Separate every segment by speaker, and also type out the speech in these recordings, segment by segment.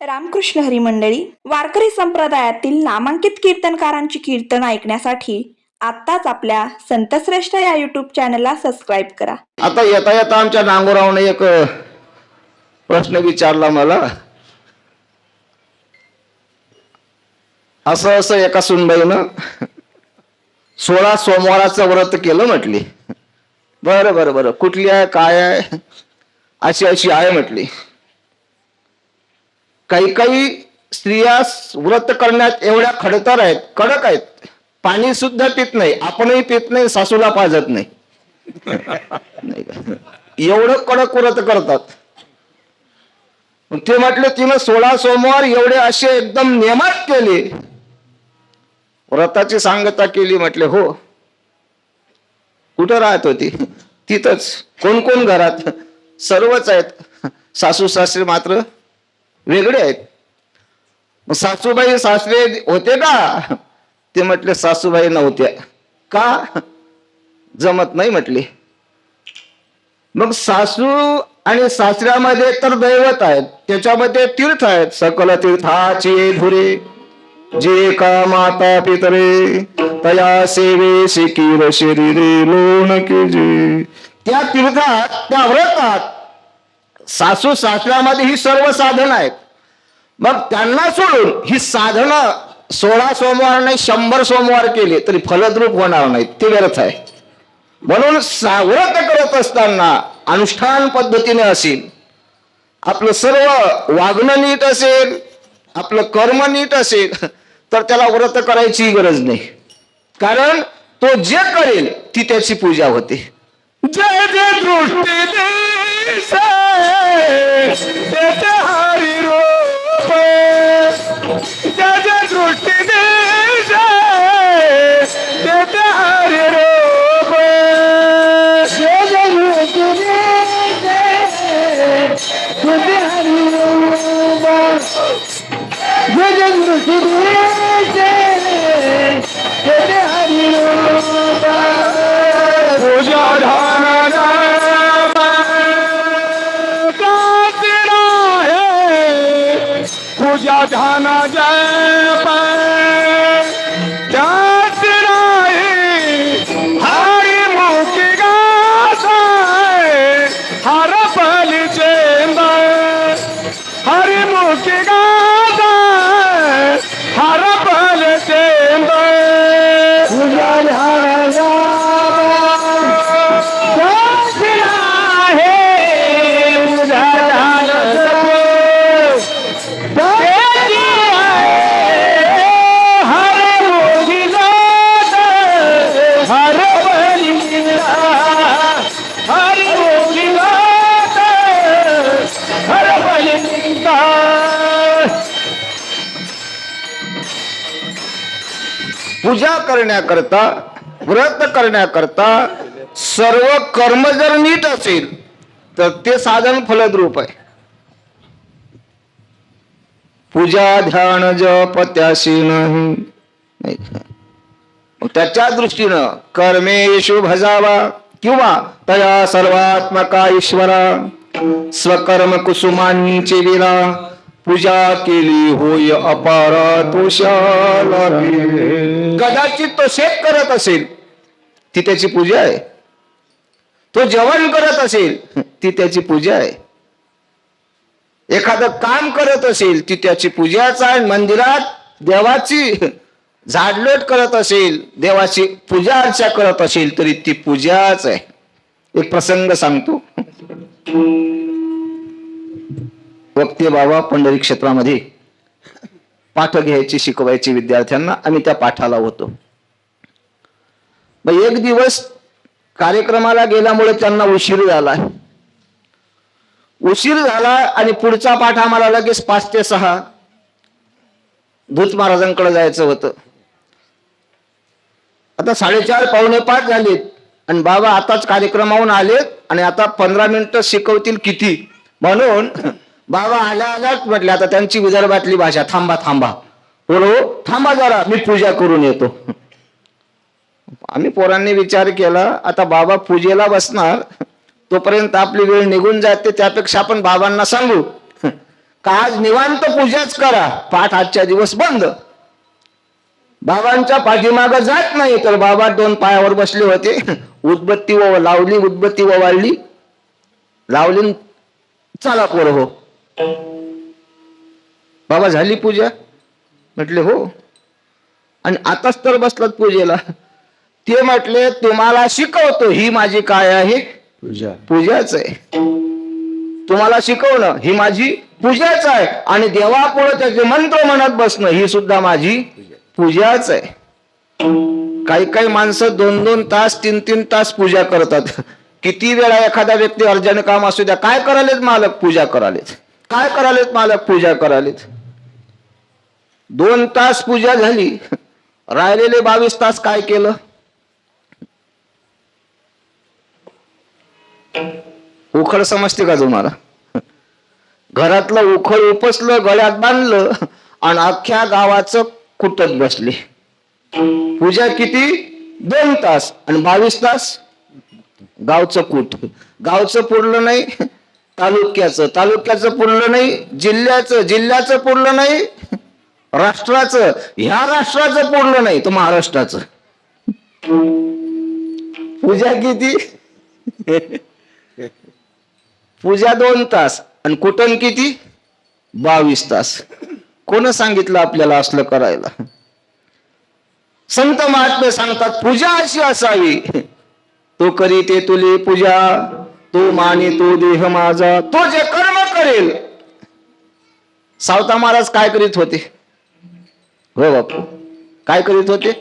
Speaker 1: रामकृष्ण हरी मंडळी वारकरी संप्रदायातील नामांकित कीर्तनकारांची कीर्तन ऐकण्यासाठी आत्ताच आपल्या संतश्रेष्ठ या युट्यूब चॅनलला सबस्क्राईब करा.
Speaker 2: आता येता येता आमच्या नांगोरावने एक प्रश्न विचारला मला. असं असं एका सुनबाईनं सोळा सोमवाराचं व्रत केलं म्हटली. बरं बरं बरं. कुठली आहे काय आहे? अशी अशी आहे म्हटली. काही काही स्त्रिया व्रत करण्यात एवढ्या खडतर आहेत कडक आहेत. पाणी सुद्धा पित नाही आपणही पित नाही सासूला पाजत नाही. एवढं कडक व्रत करतात. ते म्हटलं तिनं सोळा सोमवार एवढे असे एकदम नियमात केले. व्रताची सांगता केली म्हटले हो. कुठं राहत होती? तिथंच. कोण कोण घरात? सर्वच आहेत. सासू सासरे मात्र वेगळे आहेत. मग सासूबाई सासरे होते का? ते म्हटले सासूबाई नव्हत्या. का? जमत नाही म्हटले. मग सासू आणि सासऱ्यामध्ये तर दैवत आहेत. त्याच्यामध्ये तीर्थ आहेत. सकल तीर्थाचे धुरे. जे का माता पितरे तया सेवे शिकीर शरीरे लोण केजे. त्या तीर्थात त्या व्रतात सासू सासऱ्यामध्ये ही सर्व साधनं आहेत. मग त्यांना सोडून ही साधनं सोळा सोमवार नाही शंभर सोमवार केले तरी फलद्रूप होणार नाहीत. ते व्यर्थ आहे. म्हणून साव्रत करत असताना अनुष्ठान पद्धतीने असेल आपलं सर्व वागणं नीट असेल आपलं कर्म नीट असेल तर त्याला व्रत करायची गरज नाही. कारण तो जे करेल ती त्याची पूजा होते.
Speaker 3: जय जय दृष्टी Jesus. पूजा ध्यान जय
Speaker 2: करण्याकरता व्रत करण्याकरता सर्व कर्म जर नीट असेल तर ते साधन फलद्रूप आहे. पूजा ध्यान जप त्याशी नाही. त्याच्या दृष्टीनं कर्मेशु भजावा किंवा तया सर्वात्मका ईश्वरा स्वकर्म कुसुमांची विरा पूजा केली होय अपार तुषाला कदाचित तो शेत करत असेल ती त्याची पूजा आहे. तो जेवण करत असेल ती त्याची पूजा आहे. एखादं काम करत असेल ती त्याची पूजाच आहे. मंदिरात देवाची झाडलोट करत असेल देवाची पूजा अर्चा करत असेल तरी ती पूजाच आहे. एक प्रसंग सांगतो. वक्ते बाबा पंढरी क्षेत्रामध्ये पाठ घ्यायची शिकवायची विद्यार्थ्यांना आम्ही त्या पाठाला होतो. मग एक दिवस कार्यक्रमाला गेल्यामुळे त्यांना उशीर झाला. उशीर झाला आणि पुढचा पाठ आम्हाला लगेच पाच ते सहा धूत महाराजांकडे जायचं होतं. आता साडेचार पावणे पाच झालेत आणि बाबा आताच कार्यक्रमाहून आलेत आणि आता पंधरा मिनिटं शिकवतील किती? म्हणून बाबा आला आलाच म्हटलं आता त्यांची विदर्भातली भाषा थांबा थांबा. बोलो थांबा जरा मी पूजा करून येतो. आम्ही पोरांनी विचार केला आता बाबा पूजेला बसणार तोपर्यंत आपली वेळ निघून जाते त्यापेक्षा आपण बाबांना सांगू. का आज निवांत पूजाच करा पाठ आजच्या दिवस बंद. बाबांच्या पाठीमाग जात नाही तर बाबा दोन पायावर बसले होते. उदबत्ती व लावली उदबत्ती व वाढली लावली चला पोर हो. बाबा झाली पूजा? म्हटले हो. आणि आताच तर बसलात पूजेला. ते म्हटले तुम्हाला शिकवतो ही माझी काय आहे?
Speaker 3: पूजा.
Speaker 2: पूजाच आहे. तुम्हाला शिकवणं ही माझी पूजाच आहे. आणि देवापुढे त्याचे मंत्र म्हणत बसणं ही सुद्धा माझी पूजाच आहे. काही काही माणसं दोन दोन तास तीन तीन तास पूजा करतात. किती वेळा एखादा व्यक्ती अर्जन काम असू द्या काय करालेत मालक? पूजा करालेत काय करालेत मालक पूजा करालेत? दोन तास पूजा झाली. राहिलेले बावीस तास काय केलं? उखळ समजते का तुम्हाला? घरातलं उखळ उपसलं गळ्यात बांधलं आणि अख्ख्या गावाचं कुटत बसले. पूजा किती? दोन तास आणि बावीस तास? गावचं कूट. गावचं पुरलं नाही तालुक्याचं. तालुक्याचं पुरलं नाही जिल्ह्याचं जिल्ह्याचं पुरलं नाही राष्ट्राचं. ह्या राष्ट्राचं पुरलं नाही तर महाराष्ट्राचं. पूजा किती? पूजा दोन तास आणि कुटन किती? बावीस तास. कोण सांगितलं आपल्याला असलं करायला? संत महात्मे सांगतात पूजा अशी असावी. तो करी ते तुली पूजा. तो माने तो देह माझा. तो जे कर्म करेल. सावता महाराज काय करीत होते? हो बापू काय करीत होते?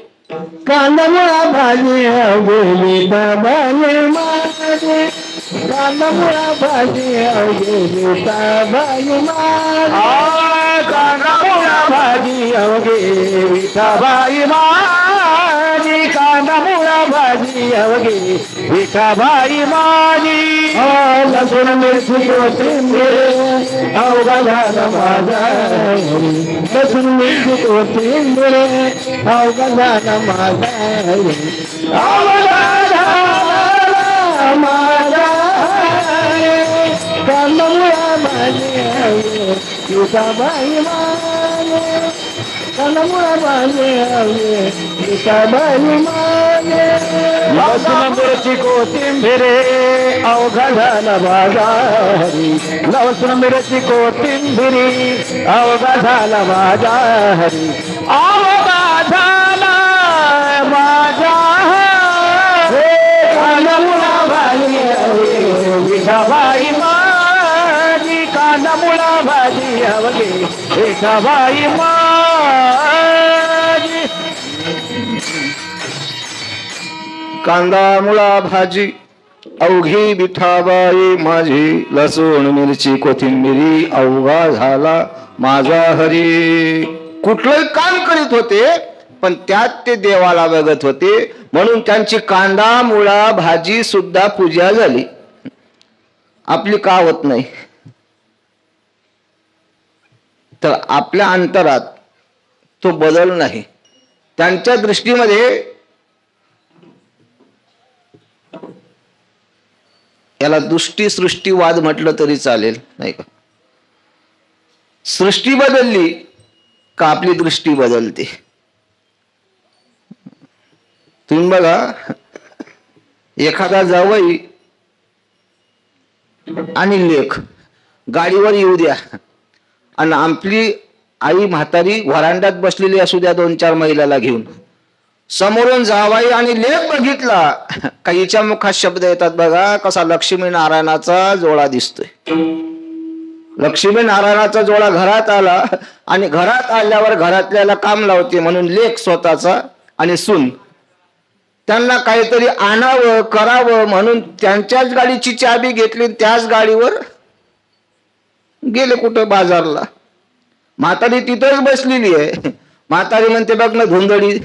Speaker 3: कांदमुळा भाजी अवघेली बाबाने माझे कांदमुळा भाजी अवघेली बाबाने माझे कांदमुळा भाजी अवघे विठाबाई माझी कांदमुळा भाजी अवघे विठाबाई माझी लसूण मिरची कोथिंबीर अवघा झाला माझा लसूण मिरची कोथिंबीर अवघा झाला माझा अवघा झाला माझा कांदमुळा माझे विठाबाई माझे कांदमुळा माझे विठाबाई माझे लसूण मिरची कोथिंबीर अवघा झाला बाजारी लसूण मिरची कोथिंबिरी अवघा झाला बाजारी अवघा झाला माझा कांदमुळा भाजी विठाबाई माझी
Speaker 2: कांदा मुळा भाजी अवघी बिठाबाई माझी लसूण मिरची कोथिंबिरी अवघा झाला माझा हरी. कुठलंही काम करीत होते पण त्यात ते देवाला बघत होते. म्हणून त्यांची कांदा मुळा भाजी सुद्धा पूजा झाली. आपली का होत नाही? तर आपल्या अंतरात तो बदल नाही. त्यांच्या दृष्टीमध्ये याला दृष्टी सृष्टीवाद म्हटलं तरी चालेल नाही का? सृष्टी बदलली का आपली दृष्टी बदलते? तुम्ही बघा एखादा जावई आणि लेख गाडीवर येऊ द्या. आणि आपली आई म्हातारी व्हरांड्यात बसलेली असू द्या दोन चार महिलाला घेऊन. समोरून जावाई आणि लेख बघितला. काहीच्या मुखात शब्द येतात बघा कसा लक्ष्मी नारायणाचा जोळा दिसतोय. लक्ष्मी नारायणाचा जोळा घरात आला आणि घरात आल्यावर घरातल्याला काम लावते म्हणून लेख स्वतःचा आणि सून. त्यांना काहीतरी आणावं करावं म्हणून त्यांच्याच गाडीची चाबी घेतली त्याच गाडीवर गेले कुठं बाजारला. म्हातारी तिथंच बसलेली आहे. म्हातारी म्हणते बघ ना धुंदडी.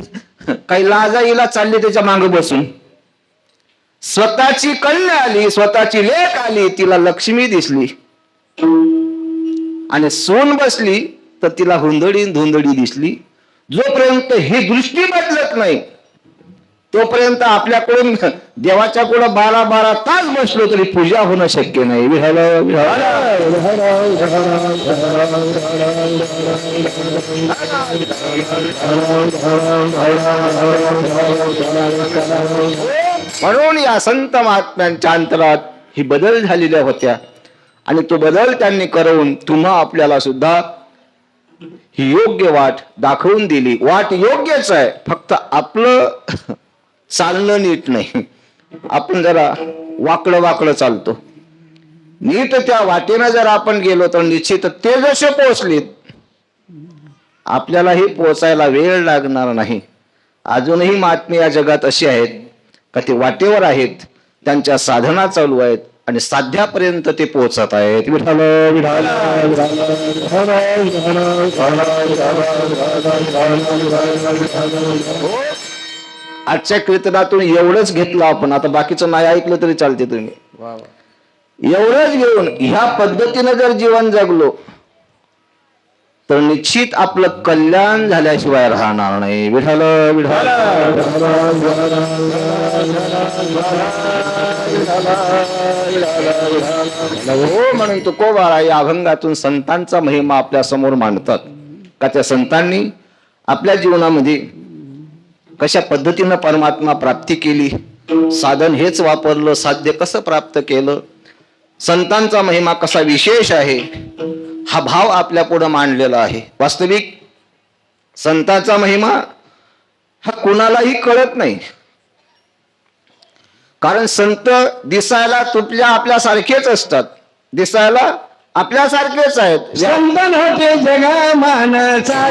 Speaker 2: काही लाजाईला चालले त्याच्यामागे बसून. स्वतःची कन्या आली स्वतःची लेख आली तिला लक्ष्मी दिसली. आणि सोन बसली तर तिला हुंदडी धुंदडी दिसली. जोपर्यंत ही दृष्टी बदलत नाही तोपर्यंत आपल्याकडून देवाच्या कुठं बारा बारा तास बसलो तरी पूजा होणं शक्य नाही. विठाल म्हणून या संत महात्म्यांच्या अंतरात ही बदल झालेल्या होत्या. आणि तो बदल त्यांनी करवून तुम्हा आपल्याला सुद्धा ही योग्य वाट दाखवून दिली. वाट योग्यच आहे. फक्त आपलं चालणं नीट नाही आपण जरा वाकडं वाकडं चालतो नीट त्या वाटेनं जर आपण गेलो तर निश्चित ते जसे पोहोचलेत आपल्यालाही पोचायला वेळ लागणार नाही अजूनही महात्मे या जगात अशी आहेत का ते वाटेवर आहेत त्यांच्या साधना चालू आहेत आणि साध्यापर्यंत ते पोहोचत आहेत विठाल विठाल आजच्या कीर्तनातून एवढंच घेतलं आपण. आता बाकीचं नाही ऐकलं तरी चालते तुम्ही. एवढंच घेऊन ह्या पद्धतीनं जर जीवन जगलो तर निश्चित आपलं कल्याण झाल्याशिवाय राहणार नाही. विठाल विठाल हो म्हणून तुकोबारा या अभंगातून संतांचा महिमा आपल्यासमोर मांडतात. का त्या संतांनी आपल्या जीवनामध्ये कशा पद्धतीनं परमात्मा प्राप्ती केली? साधन हेच वापरलं साध्य कसं प्राप्त केलं? संतांचा महिमा कसा विशेष आहे? हा भाव आपल्या पुढं मांडलेला आहे. वास्तविक संतांचा महिमा हा कुणालाही कळत नाही. कारण संत दिसायला तुटल्या आपल्यासारखेच असतात. दिसायला आपल्यासारखेच आहेत.
Speaker 3: संतन होते जगा मानसा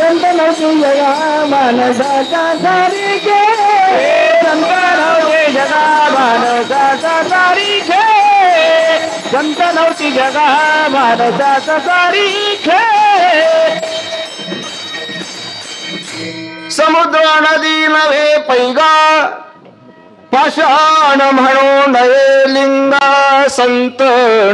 Speaker 3: संत भाषण म्हणून लिंगो मनोरथ पिंडो जगा मानसाचा सारीके संतन होते जगा जगा
Speaker 2: समुद्र नदी नव्हे पैगा. पाषाण म्हणून नये लिंगा संत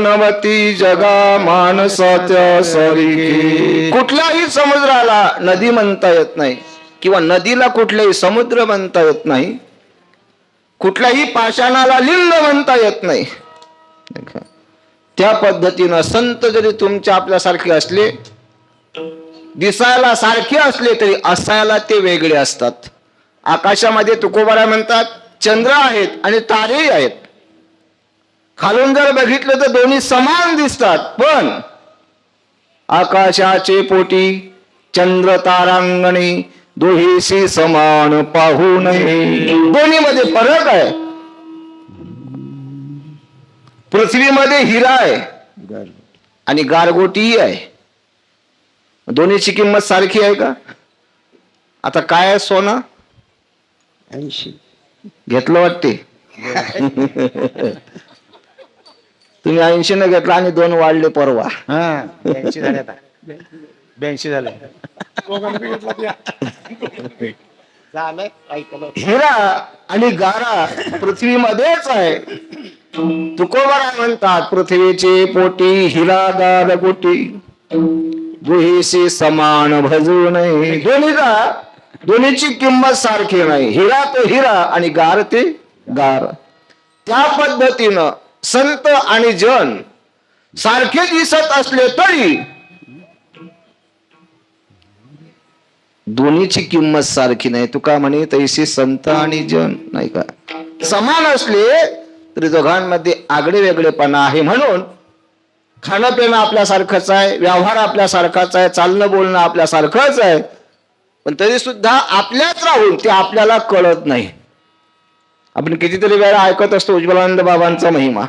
Speaker 2: नवती जगा माणसाच्या सरी कुठल्याही समुद्राला नदी म्हणता येत नाही किंवा नदीला कुठलेही समुद्र म्हणता येत नाही. कुठल्याही पाषाणाला लिंग म्हणता येत नाही. त्या पद्धतीनं संत जरी तुमच्या आपल्यासारखे असले दिसायला सारखे असले तरी असायला ते वेगळे असतात. आकाशामध्ये तुकोबारा म्हणतात चंद्र आहेत आणि तारेही आहेत. खालून जर बघितलं तर दोन्ही समान दिसतात पण आकाशाचे पोटी चंद्र तारांगणी दोहीशी समान पाहू नये. दोन्ही मध्ये फरक आहे. पृथ्वीमध्ये हिरा आहे आणि गारगोटीही आहे. दोन्हीची किंमत सारखी आहे का? आता काय आहे सोनं?
Speaker 3: ऐंशी.
Speaker 2: घेतलं वाटते. तुम्ही ऐंशी न घेतला आणि दोन वाढले परवा.
Speaker 3: हा ब्याऐंशी झाले आता. ब्याऐंशी झाले. झालं? ऐकलं.
Speaker 2: हिरा आणि गारा पृथ्वीमध्येच आहे. तुकोबरा म्हणतात पृथ्वीची पोटी हिरा गार गोटी. दुहीशी समान भजू नये. दोन्हीचा दोन्हीची किंमत सारखी नाही. हिरा तो हिरा आणि गार ते गार. त्या पद्धतीनं संत आणि जन सारखे दिसत असले तरी दोन्हीची किंमत सारखी नाही. तुका म्हणे तैशी संत आणि जन नाही का? समान असले तरी दोघांमध्ये आगळे वेगळेपणा आहे म्हणून खाणं पिणं आपल्यासारखंच आहे व्यवहार आपल्यासारखाच आहे चालणं बोलणं आपल्यासारखंच आहे. पण तरी सुद्धा आपल्याच राहून ते आपल्याला कळत नाही. आपण कितीतरी वेळा ऐकत असतो उज्ज्वलानंद बाबांचा महिमा.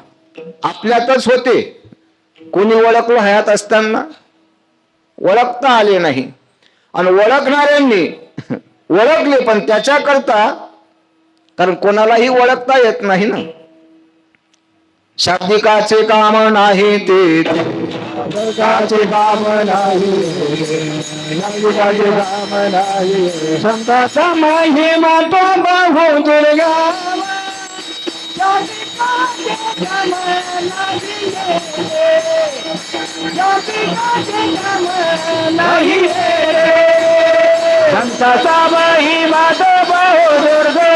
Speaker 2: आपल्यातच होते. कोणी ओळखलं हयात असताना? ओळखता आले नाही. आणि ओळखणाऱ्यांनी
Speaker 3: ओळखले पण त्याच्याकरता कारण कोणालाही ओळखता येत नाही ना. शाब्दिकाचे काम नाही ते. शाब्दिकाचे काम नाही शाब्दिकाचे काम नाही संताचा महिमा तो बहु दुर्गा। संताचा महिमा तो बहु दुर्गा